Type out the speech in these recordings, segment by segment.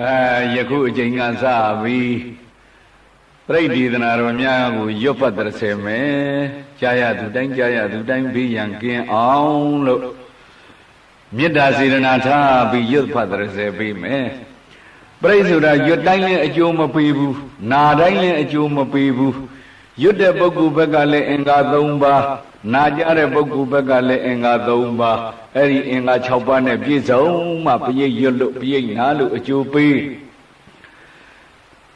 အဲယခုအချိန်ကစပြီးပြိဋ္ဌိသနာတော်များကိုရွတ်ဖတ်တဲ့ဆယ်မယ်ကြားရသူတိုင်းကြားရသူတိုင်းဘေးရန်ကင်းအောင်လို့မေတ္တာစေရနာထားပြီးရွတ်ဖတ်တဲ့ဆယ်ပေးမယ်ပြိဋ္ဌဆိုတာရွတ်တိုင်းလည်းအကျိုးမပေးဘူးနာတိုင်းလည်းအကျိုးမပေးဘူး ရွတ်တဲ့ပုဂ္ဂိုလ်ဘက်ကလည်းအင်္ဂါ၃ပါးနာကြတဲ့ပုဂ္ဂိုလ်ဘက်ကလည်းအင်္ဂါ၃ပါးအဲ့ဒီအင်္ဂါ၆ပါးနဲ့ပြည့်စုံမှပြည့်ရွတ်လို့ပြည့်နာလို့အကျိုးပေး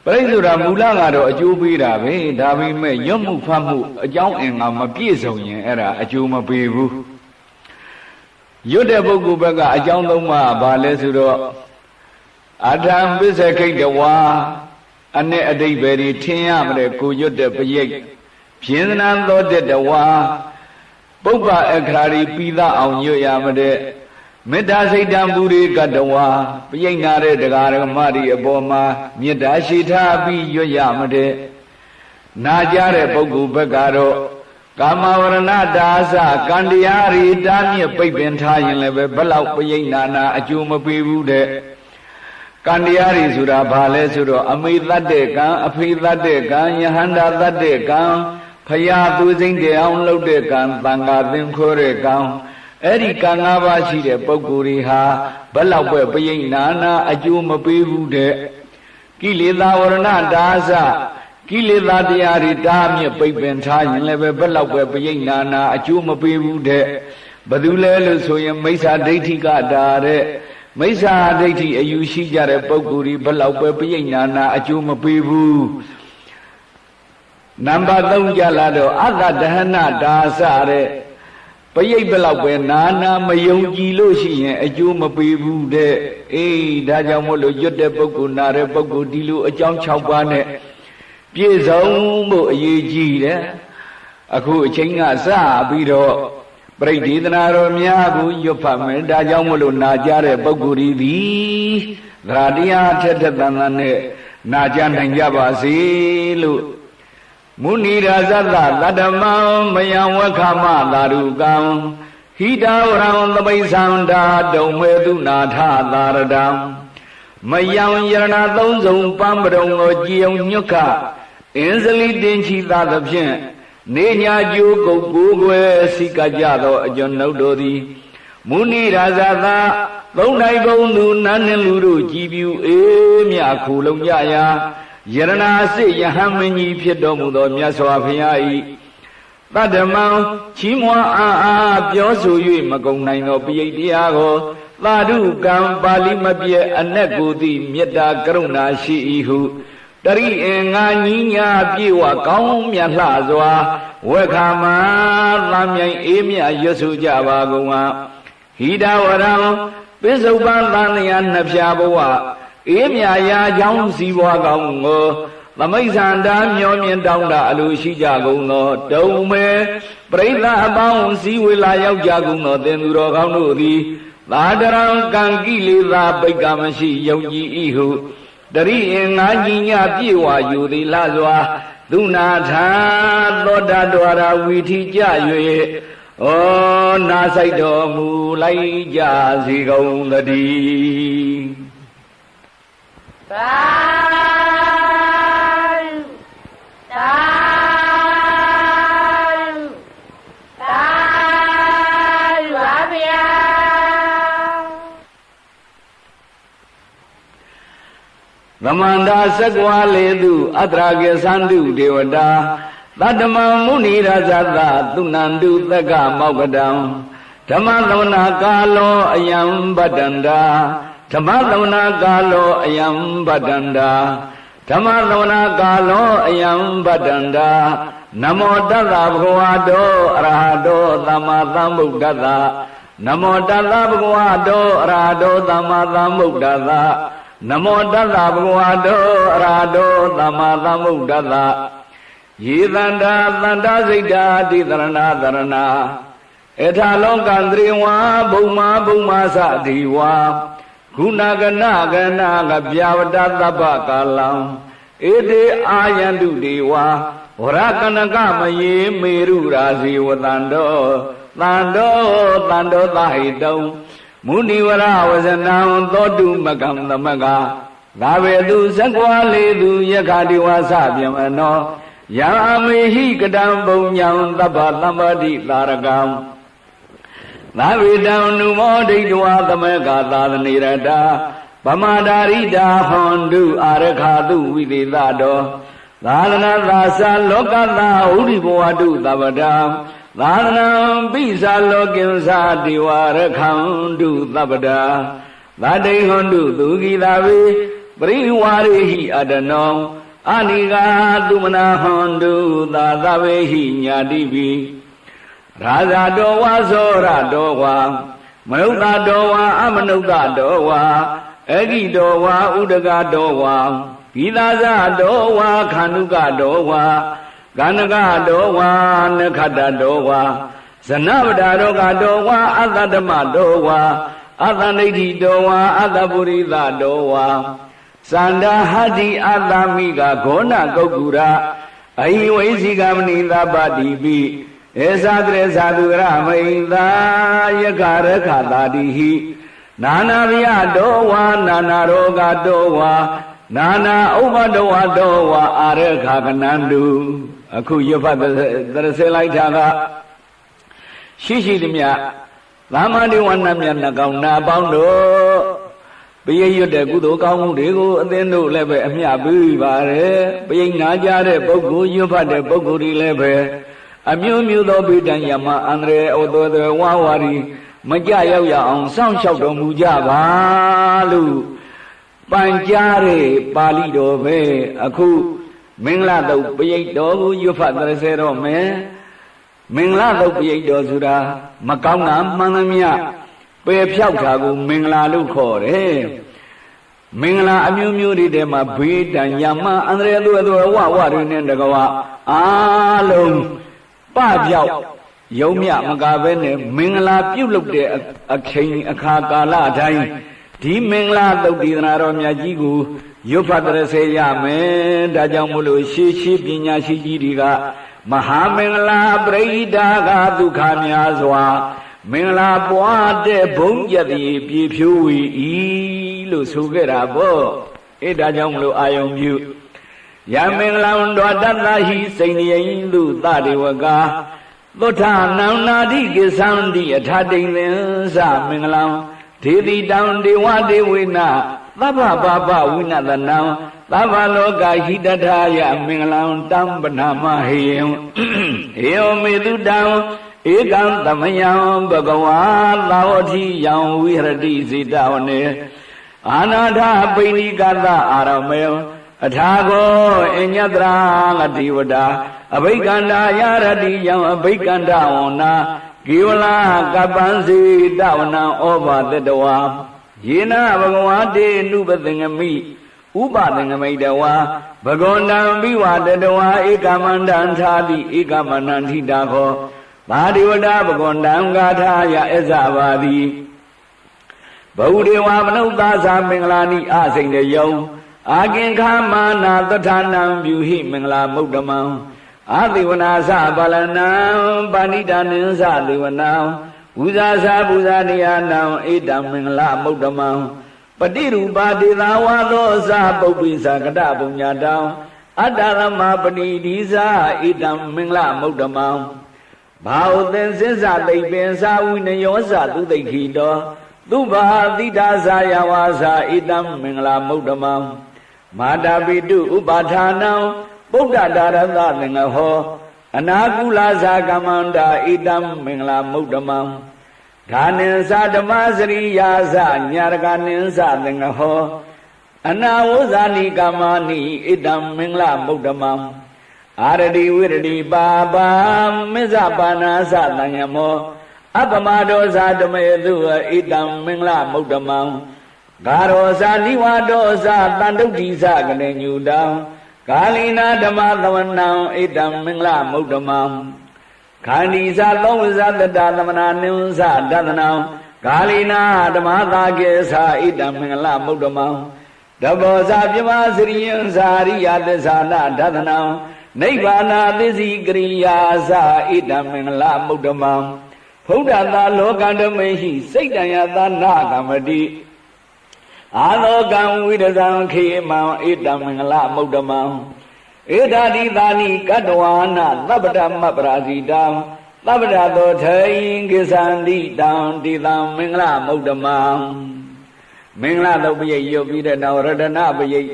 ပြိဿရာမူလကတော့အကျိုးပေးတာပဲဒါပေမဲ့ရွတ်မှုဖတ်မှုအကြောင်းအင်္ဂါမပြည့်စုံရင်အဲ့ဒါအကျိုးမပေးဘူးရွတ်တဲ့ပုဂ္ဂိုလ်ဘက်ကအကြောင်းသုံးပါးဘာလဲဆိုတော့အထံပစ္စခိတ်တဝါ အနဲ့အတိတ်ပဲဒီထင်ရမတဲ့ကိုရွတ်တဲ့ပရိတ်ပြင်းသနာသောတဲ့တဝါပုပ္ပအခရာရီပြီးသားအောင်ရွတ်ရမတဲ့မေတ္တာစိတ်တံပူရိကတဝါပြိဋ္ဌာတဲ့တရားဓမ္မတွေအပေါ်မှာမေတ္တာရှိထားပြီးရွတ်ရမတဲ့နာကြတဲ့ပုဂ္ဂိုလ်ဘက်ကတော့ကာမဝရဏတာသကံတရားရီတားမြစ်ပိတ်ပင်ထားရင်လည်းပဲဘလောက်ပြိဋ္ဌာနာအကျိုးမပေးဘူးတဲ့ ကံတရားတွေဆိုတာဘာလဲဆိုတော့အမေတတ်တဲ့ကံအဖေတတ်တဲ့ကံယဟန္တာတတ်တဲ့ကံဖရာသူစိမ့်တရားလုပ်တဲ့ကံတန်ခါသင်္ခိုးတဲ့ကံအဲ့ဒီကံ၅ပါးရှိတဲ့ပုဂ္ဂိုလ်တွေဟာဘယ်လောက်ပဲပြိဋ္ဌာနာအကျိုးမပေးဘူးတဲ့ကိလေသာဝရဏတာသကိလေသာတရားတွေတားမြစ်ပိတ်ပင်ထားရင်လည်းပဲဘယ်လောက်ပဲပြိဋ္ဌာနာအကျိုးမပေးဘူးတဲ့ဘယ်သူလဲလို့ဆိုရင်မိစ္ဆာဒိဋ္ဌိကတာတဲ့ မိစ္ဆာဒိဋ္ဌိအယူရှိကြတဲ့ပုဂ္ဂိုလ်ဒီဘယ်လောက်ပဲပြိဋ္ဌာနာအကျိုးမပေးဘူးနံပါတ်3ကြလာတော့အတ္တဒဟနဒါစတဲ့ပရိတ်ဘလောက်ပဲနာနာမယုံကြည်လို့ရှိရင်အကျိုးမပေးဘူးတဲ့အေးဒါကြောင့်မို့လို့ရွတ်တဲ့ပုဂ္ဂိုလ်နာတဲ့ပုဂ္ဂိုလ်ဒီလိုအကြောင်း6ပါးနဲ့ပြည့်စုံဖို့အရေးကြီးတယ်အခုအချိန်ကစပြီးတော့ ပရိဒေသနာတော်များကိုရွတ်ဖတ်မယ်ဒါကြောင့်မို့လို့နာကြတဲ့ပုဂ္ဂိုလ်ဒီသရတရားထက်ထက်တန်တန်နဲ့နာကြနိုင်ကြပါစေလို့မုဏိရာဇတသတ္တမံမယံဝခမသာရုကံဟိတဝရံသမိသန္တာတုံမေတုနာထသာရတံမယံယရဏသုံးစုံပံပရုံကိုကြည်အောင်ညွတ်ခအင်းစလီတင်ချီသာသဖြင့် နေညာကျိုးကုတ်ကိုယ်ွယ်စိကကြသောအကျွန်ုပ်တို့သည်မုဏိရာဇသာသုံးနိုင်ကုန်သူနန်းနှလူတို့ကြည်ပြူအေးမြခူလုံးကြရာယရနာစစ်ယဟန်မင်းကြီးဖြစ်တော်မူသောမြတ်စွာဘုရား၏တတ္တမံချီးမွားအားအားပြောဆို၍မကုံနိုင်သောပိယိတ်တရားကိုသာဓုကံပါဠိမပြည့်အ내ကိုသည်မေတ္တာကရုဏာရှိ၏ဟု တရိအင်ငါညီညာပြေဝကောင်းမြတ်လှစွာဝေခါမသံမြိုင်အေးမြရွတ်ဆိုကြပါကုန်ဟာဟိတဝရံပိစုပန်သံဃာနှစ်ဖြာဘဝအေးမြရာကြောင်းစီဘွားကောင်းကိုသမိတ်ဆန္ဒမျောမြင်တောင်းတာအလိုရှိကြကုန်သောတုံမဲပရိသတ်အပေါင်းစည်းဝေလာရောက်ကြကုန်သောသင်သူတော်ကောင်းတို့သည်သာတရံကံကိလေသာပိတ်ကမရှိယုံကြည်၏ဟု တရိအင်ငါကြီးညပြေဝယူသည်လစွာသူနာထာသောတာတော်ရာဝီထီကြ၍ဩနာဆိုင်တော်မူလိုက်ကြစီကုန်တည်းသာသာသာပါဗျာ သမန္တာသက္ကဝါလေသူအတရာကေသန္တုဒေဝတာတတ္တမံမုဏိရာဇသသုဏန္တုသက္ကမောက္ကတံဓမ္မသမနာကာလောအယံဗတ္တန္တာဓမ္မသမနာကာလောအယံဗတ္တန္တာဓမ္မသမနာကာလောအယံဗတ္တန္တာနမောတတ္တဘဂဝါတောအရဟတောသမ္မာသမ္ဗုဒ္ဓတ္တနမောတတ္တဘဂဝါတောအရဟတောသမ္မာသမ္ဗုဒ္ဓတ္တ နမောတတ္တဘဂဝါတောအရာတောသမ္မာသမ္ဗုဒ္ဓတ္တယေတန္တာတန္တာစိတ်တာတိတရဏတရဏအထာလောကံတရေဝါဘုံမာဘုံမာသတိဝါခုနကနကနာကပြဝတ္တသဗ္ဗကာလံဧတေအာယန္တုဒေဝါဝရကနကမယေမေရုရာဇီဝတန္တောတန္တောတန္တောသဟိတုံ မုဏိဝရဝဇနံသောတုမကံသမကသာဝေသူဇက်ကွာလေးသူယက္ခတိဝါစပြမနောယံအမေဟိကတံပုံညံသဗ္ဗသမ္ပတိသာရကံသာဝေတံနုမောဒိဋ္ဌဝါသမကသာသနေရတာဗမာဒာရိတာဟွန်တုအာရခာတုဝိသေသတောသာသနာသာသလောကသာဥရိဘဝတုသဗ္ဗတံ သာသနံပိစာလောကိဉ္စာတိဝရခံတုသဗ္ဗတံသတိဟွန်တုသူဂီတာဝေပရိဝါရိဟိအတနောအနိကာသူမနာဟွန်တုသာသဝေဟိညာတိပိရာဇာတော်ဝါသောရတော်ဝါမနုဿတော်ဝါအမနုဿတော်ဝါအဂိတော်ဝါဥဒကတော်ဝါဘိသာဇတော်ဝါခန္ဓုကတော်ဝါ ကန္နကတော်ဝါနခတတော်ဝါဇနဗဒရောကတော်ဝါအတ္တဓမ္မတော်ဝါအတ္တနိဋ္ဌိတော်ဝါအတ္တပုရိသတော်ဝါစန္ဒဟတ္တိအတ္တမိကဂောဏကုတ်ကူရာအဟိဝိစီကမဏိသဗ္ဗတိပိဧသတရေသာသူရမိန်သာယကရခတာတိဟိနာနာဗျာတောဝါနာနာရောဂတောဝါနာနာဥပဒဝတောဝါအာရခကနန္တု အခုရဖတ်သရစေလိုက်တာကရှိရှိသည်မြသာမဏေဝဏမြတ်နှကောင်နာပေါင်းတို့ပရိရွတ်တဲ့ကုသိုလ်ကောင်းမှုတွေကိုအသင်းတို့လည်းပဲအမျှပေးပါတယ်ပရိနာကြတဲ့ပုဂ္ဂိုလ်ရွတ်ဖတ်တဲ့ပုဂ္ဂိုလ်တွေလည်းပဲအမျိုးမျိုးသောပိဋကယမအန္တရေဩသောသောဝါဝါရီမကြရောက်ရအောင်စောင့်ရှောက်တော်မူကြပါလို့ပန်ကြားတဲ့ပါဠိတော်ပဲအခု မင်္ဂလာတုတ်ပရိတ်တော်ကိုရွတ်ဖတ်သရစေတော့မယ်မင်္ဂလာတုတ်ပရိတ်တော်ဆိုတာမကောင်းတာမှန်သမျှပယ်ဖြောက်တာကိုမင်္ဂလာလို့ခေါ်တယ်မင်္ဂလာအမျိုးမျိုးတွေထဲမှာဘေးတန်ယမအန္တရာယ်သူအသူဝဝတွေနဲ့တကဝအာလုံးပပြောက်ယုံမြမကပဲနဲ့မင်္ဂလာပြုတ်လုပ်တဲ့အချိန်အခါကာလအတိုင်းဒီမင်္ဂလာသုတ်တည်နာတော်မြတ်ကြီးကို ရွတ်ဖတ်ရစေရမယ်ဒါကြောင့်မို့လို့ရှေးရှေးပညာရှိကြီးတွေကမဟာမင်္ဂလာပရိဒါကဒုက္ခများစွာ မင်္ဂလာပွားတဲ့ဘုံကြတိပြေဖြိုးဝီဤလို့ဆိုခဲ့တာပေါ့အဲဒါကြောင့်မလို့အာယုံပြုယမင်္ဂလံတော်တတ္တဟိစိန်ယိန်လူသတေဝကာသုထနံနာတိကိသံတိအထတိန်သင်္သမင်္ဂလံဒေတိတံဒေဝဒေဝိန သဗ္ဗပါပဝိနတနံသဗ္ဗလောကဟိတထာယမင်္ဂလံတံပနာမဟေယံဟေယမေတုတံဧကံသမယံဘဂဝါသာဝတိယံဝိဟရတိစေတဝနေအာနာထပိဏိကတအာရမေအထာကောအညတရာငတိဝတာအဘိက္ခန္တာယရတိယံအဘိက္ခန္တဝနာကိဝလာကပ္ပံစေတဝနံဩဘာတတဝါ ယေနဘဂဝါတေနုပသင်္ဂမိဥပသင်္ဂမိတဝါဘဂဝန္တံဘိဝတတဝါဧကမန္တံသာတိဧကမန္တံထိတာခောဘာဒီဝတာဘဂဝန္တံဂါထာယအစ္ဆဘာတိဘဝဒေဝမနုဿာသမင်္ဂလာနိအစိန်တယုံအာကင်ခာမာနာသဋ္ဌာနံပြုဟိမင်္ဂလာမုဒ္ဓမံအာတိဝနာသပါလနံပါဏိတာနိသသေဝနံ ဝုဇာသာပူဇာနေယနံဣဒံမင်္ဂလာမုဒ္ဓမံပတိရူပါဒေသာဝါသောသာပုပ္ပိသကတပုညတံအတ္တရမပဏိဒီသာဣဒံမင်္ဂလာမုဒ္ဓမံဘာဝသင်္စစ္ဆသိပ္ပင်သာဝိနယောဇသူသိခိတောသူဘာတိတာဇာယဝါစာဣတံမင်္ဂလာမုဒ္ဓမံမာတာပိတုဥပါဌာနံပုဒ္ဒတာရသသင်္ဃဟော အနာကုလာဇာကမန္တာဣတံမင်္ဂလာမုဒ္ဓမံဓာနင်္သဓမ္မစရိယာဇညာရကနင်္သသင်္ဃဟောအနာဝဇာနိကာမနိဣတံမင်္ဂလာမုဒ္ဓမံအာရတိဝိရတိပါပါမစ္ဆပါဏာသတံယမောအပမဒောဇာတမေသူဣတံမင်္ဂလာမုဒ္ဓမံဂါရောဇာနိဝါဒောဇာတန်တုဋ္ဌိဇကနေညူတံ ကာလိနာဓမ္မသဝနံဣတံမင်္ဂလမုဒ္ဓမံခန္ဒီဇာသုံးဝဇတတသမနာနိဝဇဒသနံကာလိနာဓမ္မသာကေသာဣတံမင်္ဂလမုဒ္ဓမံတဘောဇာပြမစရိယံဇာရိယသစ္စာနာဒသနံနိဗ္ဗာနာသစ္စည်းကရိယာဇာဣတံမင်္ဂလမုဒ္ဓမံဘုဒ္ဓသာလောကဓမေဟိစိတ်တံယသနာကမတိ အာလောကံဝိရဇံခေမံဧတံမင်္ဂလမုဒ္ဓမံဧဒါတိသာနိကတ္တဝါနသဗ္ဗတမပရာဇိတံသဗ္ဗတသောထေယင်ကိသန္တိတံတိတံမင်္ဂလမုဒ္ဓမံမင်္ဂလာသုတ်ပရိတ်ရွတ်ပြီးတဲ့နောက်ရတနာပရိတ်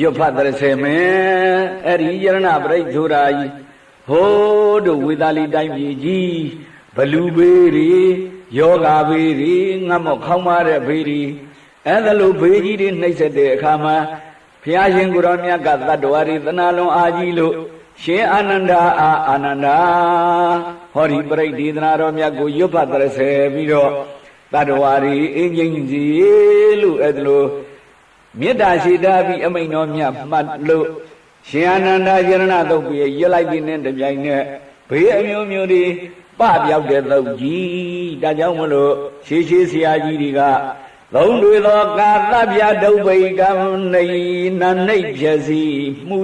ရွတ်ဖတ်တဲ့ဆေမင်းအဲ့ဒီယရဏပရိတ်ဆိုတာကြီးဟိုးတို့ဝေသာလီတိုင်းပြည်ကြီးဘလူဘေးတွေယောဂဘေးတွေငတ်မောက်ခေါင်းမာတဲ့ဘေးတွေ အဲ့ဒါလိုဘေးကြီးတွေနှိမ့်ဆက်တဲ့အခါမှာဘုရားရှင်ကိုရောမြတ်ကတတ္တဝါတွေသနာလုံးအာကြီးလို့ရှင်အာနန္ဒာအာအာနန္ဒာဟောဒီပရိတ်ဒေသနာတော်မြတ်ကိုရွတ်ဖတ်တဲ့ဆေပြီးတော့တတ္တဝါတွေအင်းကြီးစီလို့အဲ့ဒါလိုမေတ္တာရှိတာပြီးအမိန်တော်မြတ်မှတ်လို့ရှင်အာနန္ဒာယရဏသုတ်ပြီးရွတ်လိုက်ပြီးနဲ့တပြိုင်နက်ဘေးအမျိုးမျိုးတွေပပြောက်တဲ့သုတ်ကြီးဒါကြောင့်မလို့ရှေးရှေးဆရာကြီးတွေက သုံးတွေသောကာသဗျဒုဗ္ဗိကံနေနနိတ်ဖြစီမှု